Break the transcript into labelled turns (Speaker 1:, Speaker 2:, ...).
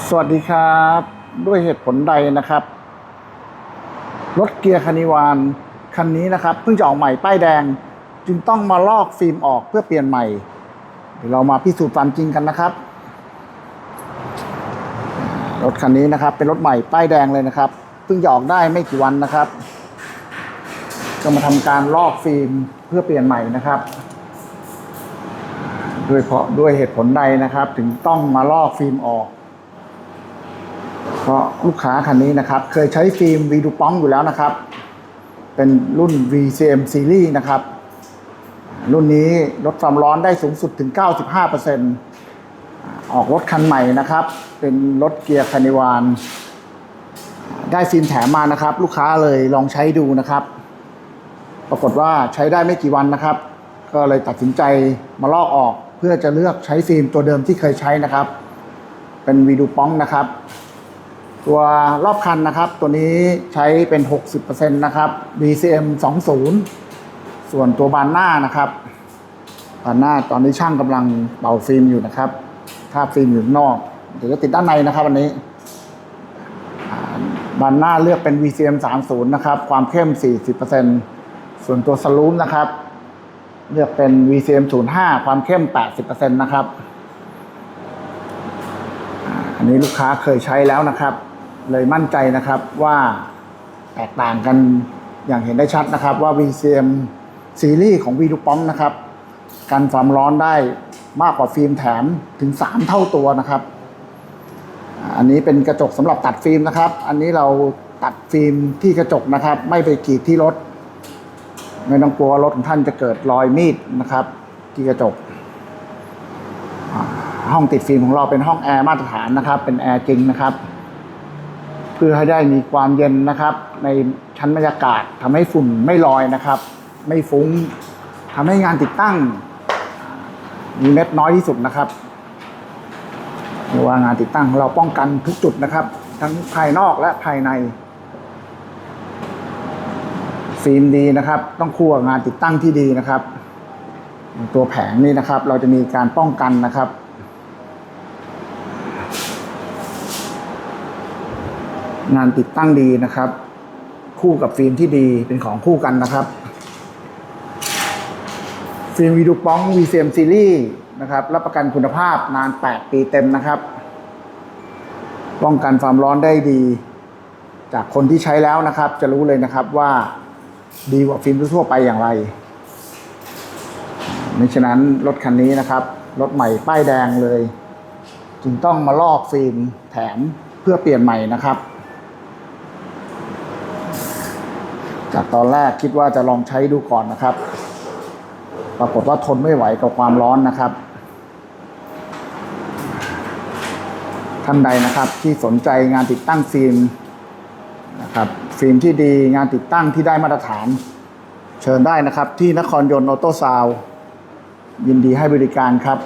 Speaker 1: สวัสดีครับ ด้วยเหตุผลใดนะครับ รถเกียร์คานิวานคันนี้นะครับ เพิ่งจะออกใหม่ป้ายแดง จึงต้องมาลอกฟิล์มออกเพื่อเปลี่ยนใหม่ เดี๋ยวเรามาพิสูจน์ความจริงกันนะครับ รถคันนี้นะครับ เป็นรถใหม่ป้ายแดงเลยนะครับ เพิ่งจะออกได้ไม่กี่วันนะครับ ก็มาทำการลอกฟิล์มเพื่อเปลี่ยนใหม่นะครับด้วยเพราะด้วยเหตุผลใดนะครับ ถึงต้องมาลอกฟิล์มออก เพราะลูกค้าคันนี้นะครับ เคยใช้ฟิล์มวีดูป้องอยู่แล้วนะครับ เป็นรุ่น VCM Series นะครับ รุ่นนี้ลดความร้อนได้สูงสุดถึง 95%ออกรถคันใหม่นะครับ เป็นรถเกียร์คานิวาน ได้ฟิล์มแถมมานะครับ ลูกค้าเลยลองใช้ดูนะครับ ปรากฏว่าใช้ได้ไม่กี่วันนะครับ ก็เลยตัดสินใจมาลอกออกเพื่อจะเลือกใช้ฟิล์มตัวเดิมที่เคยใช้นะครับ เป็นวีดูป้องนะครับ ตัวรอบคันนะครับ ตัวนี้ใช้เป็น 60%นะครับ VCM 20 ส่วนตัวบานหน้านะครับ บานหน้าตอนนี้ช่างกำลังเป่าฟิล์มอยู่นะครับถ้าฟิล์มอยู่นอกเดี๋ยวจะติดด้านในนะครับอันนี้ บานหน้าเลือกเป็น VCM 30 นะครับ ความเข้ม 40%ส่วนตัวสลูมนะครับ เลือกเป็น VCM 05 ความเข้ม 80%นะครับอันนี้ลูกค้าเคยใช้แล้วนะครับ เลยมั่นใจนะครับว่าแตกต่างกันอย่างเห็นได้ชัดนะครับว่า VCM ซีรีส์ของวีดูป้องนะครับกันความร้อนได้มากกว่าฟิล์มแถมถึง 3 เท่าตัวนะครับ อันนี้เป็นกระจกสำหรับตัดฟิล์มนะครับ อันนี้เราตัดฟิล์มที่กระจกนะครับ ไม่ไปกรีดที่รถ ไม่ต้องกลัวรถของท่านจะเกิดรอยมีดนะครับ ที่กระจก ห้องติดฟิล์มของเราเป็นห้องแอร์มาตรฐานนะครับ เป็นแอร์จริงนะครับ พื่อให้ได้มีความเย็นนะครับ ในชั้นบรรยากาศทำให้ฝุ่นไม่ลอยนะครับ ไม่ฟุ้งทำให้งานติดตั้ง มีเม็ดน้อยที่สุดนะครับเรียกว่างานติดตั้งเราป้องกันทุกจุดนะครับ ทั้งภายนอกและภายใน ฟิล์มดีนะครับ ต้องคู่กับงานติดตั้งที่ดีนะครับ ตัวแผงนี่นะครับ เราจะมีการป้องกันนะครับ งานติดตั้งดีนะครับ คู่กับฟิล์มที่ดีเป็นของคู่กันนะครับ ฟิล์มวีดูป้อง VCM Series นะครับรับประกันคุณภาพนาน 8 ปีเต็มนะครับ ป้องกันความร้อนได้ดี จากคนที่ใช้แล้วนะครับ จะรู้เลยนะครับว่าดีกว่าฟิล์มทั่วไปอย่างไรไม่ฉะนั้นรถคันนี้นะครับรถใหม่ป้ายแดงเลย จึงต้องมาลอกฟิล์มแถมเพื่อเปลี่ยนใหม่นะครับ จากตอนแรกคิดว่าจะลองใช้ดูก่อนนะครับ ปรากฏว่าทนไม่ไหวกับความร้อนนะครับ ท่านใดนะครับที่สนใจงานติดตั้งฟิล์มนะครับฟิล์มที่ดีงานติดตั้งที่ได้มาตรฐาน เชิญได้นะครับ ที่นครยนต์ออโต้ซาวยินดีให้บริการครับ